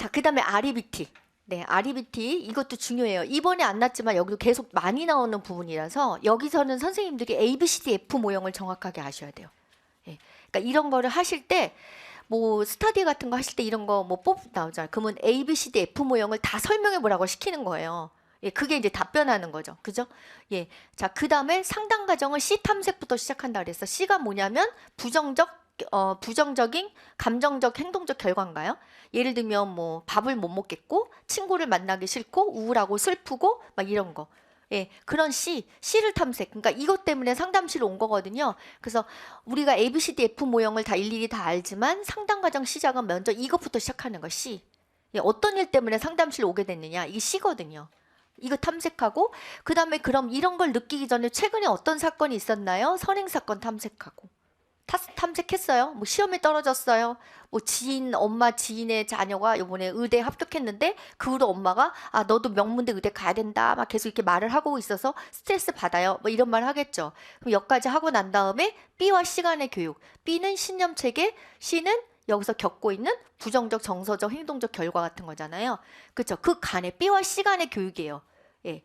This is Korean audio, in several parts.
자, 그 다음에 아리비티. 네, 아리비티 이것도 중요해요. 이번에 안 났지만 여기도 계속 많이 나오는 부분이라서 여기서는 선생님들이 A, B, C, D, F 모형을 정확하게 아셔야 돼요. 예. 그러니까 이런 거를 하실 때 뭐 스터디 같은 거 하실 때 이런 거 뭐 뽑 나오잖아요. 그러면 A, B, C, D, F 모형을 다 설명해 보라고 시키는 거예요. 예, 그게 이제 답변하는 거죠. 그죠? 예. 자, 그 다음에 상당 과정을 C 탐색부터 시작한다 그랬어. C가 뭐냐면 부정적 어, 부정적인 감정적 행동적 결과인가요? 예를 들면 뭐 밥을 못 먹겠고 친구를 만나기 싫고 우울하고 슬프고 막 이런 거. 예, 그런 C, C를 탐색. 그러니까 이것 때문에 상담실 온 거거든요. 그래서 우리가 A, B, C, D, F 모형을 다 일일이 다 알지만 상담 과정 시작은 먼저 이것부터 시작하는 거 C. 예, 어떤 일 때문에 상담실 오게 됐느냐? 이게 C거든요. 이거 탐색하고 그 다음에 그럼 이런 걸 느끼기 전에 최근에 어떤 사건이 있었나요? 선행 사건 탐색하고. 타, 탐색했어요. 뭐 시험에 떨어졌어요. 뭐 지인 엄마 지인의 자녀가 이번에 의대 합격했는데 그 후로 엄마가 아 너도 명문대 의대 가야 된다 막 계속 이렇게 말을 하고 있어서 스트레스 받아요. 뭐 이런 말 하겠죠. 그럼 여기까지 하고 난 다음에 B와 C 간의 교육. B는 신념 체계, C는 여기서 겪고 있는 부정적 정서적 행동적 결과 같은 거잖아요. 그렇죠? 그 간의 B와 C 간의 교육이에요. 예.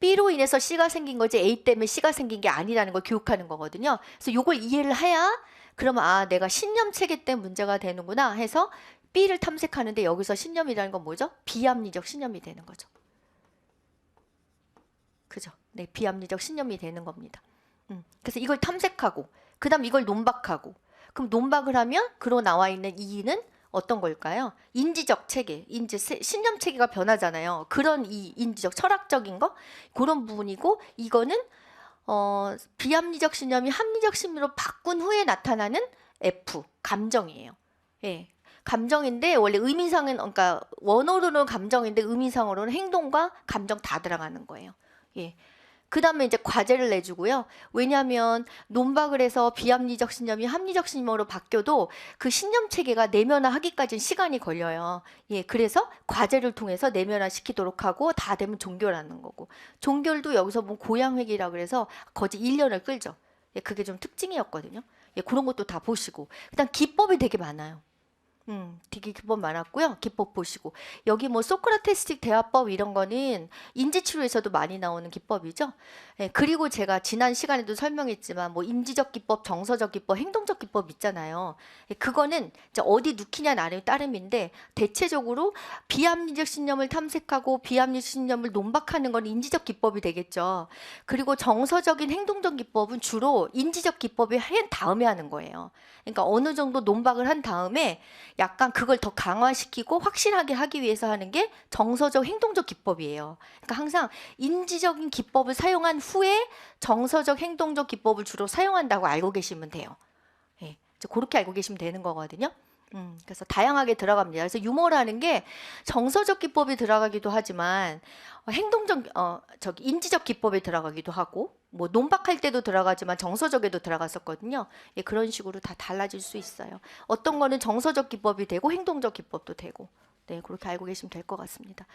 B로 인해서 C가 생긴 거지 A 때문에 C가 생긴 게 아니라는 걸 교육하는 거거든요. 그래서 요걸 이해를 해야 그러면 아 내가 신념 체계 때문에 문제가 되는구나 해서 B를 탐색하는데 여기서 신념이라는 건 뭐죠? 비합리적 신념이 되는 거죠. 그죠? 네, 비합리적 신념이 되는 겁니다. 음, 그래서 이걸 탐색하고 그다음 이걸 논박하고 그럼 논박을 하면 그로 나와 있는 이의는 어떤 걸까요? 인지적 체계, 인지 세- 신념 체계가 변하잖아요. 그런 이 인지적 철학적인 거 그런 부분이고 이거는 어, 비합리적 신념이 합리적 신념으로 바꾼 후에 나타나는 F 감정이에요. 예. 감정인데 원래 의미상은 그러니까 원어로는 감정인데 의미상으로는 행동과 감정 다 들어가는 거예요. 예. 그 다음에 이제 과제를 내주고요. 왜냐하면 논박을 해서 비합리적 신념이 합리적 신념으로 바뀌어도 그 신념 체계가 내면화하기까지는 시간이 걸려요. 예, 그래서 과제를 통해서 내면화 시키도록 하고 다 되면 종결하는 거고 종결도 여기서 뭐 고양회기라 그래서 거의 1년을 끌죠. 예, 그게 좀 특징이었거든요. 예, 그런 것도 다 보시고 일단 기법이 되게 많아요. 음, 되게 기법 많았고요. 기법 보시고 여기 뭐 소크라테스틱 대화법 이런 거는 인지치료에서도 많이 나오는 기법이죠. 예, 그리고 제가 지난 시간에도 설명했지만 뭐 인지적 기법, 정서적 기법, 행동적 기법 있잖아요. 예, 그거는 이제 어디 눕히냐 나에 따름인데 대체적으로 비합리적 신념을 탐색하고 비합리적 신념을 논박하는 건 인지적 기법이 되겠죠. 그리고 정서적인 행동적 기법은 주로 인지적 기법이 한 다음에 하는 거예요. 그러니까 어느 정도 논박을 한 다음에 약간 그걸 더 강화시키고 확실하게 하기 위해서 하는 게 정서적 행동적 기법이에요. 그러니까 항상 인지적인 기법을 사용한 후에 정서적 행동적 기법을 주로 사용한다고 알고 계시면 돼요. 예. 그렇게 알고 계시면 되는 거거든요. 음, 그래서 다양하게 들어갑니다. 그래서 유머라는 게 정서적 기법이 들어가기도 하지만 어, 행동적 어 저기 인지적 기법에 들어가기도 하고 뭐 논박할 때도 들어가지만 정서적에도 들어갔었거든요. 예, 그런 식으로 다 달라질 수 있어요. 어떤 거는 정서적 기법이 되고 행동적 기법도 되고 네 그렇게 알고 계시면 될 것 같습니다.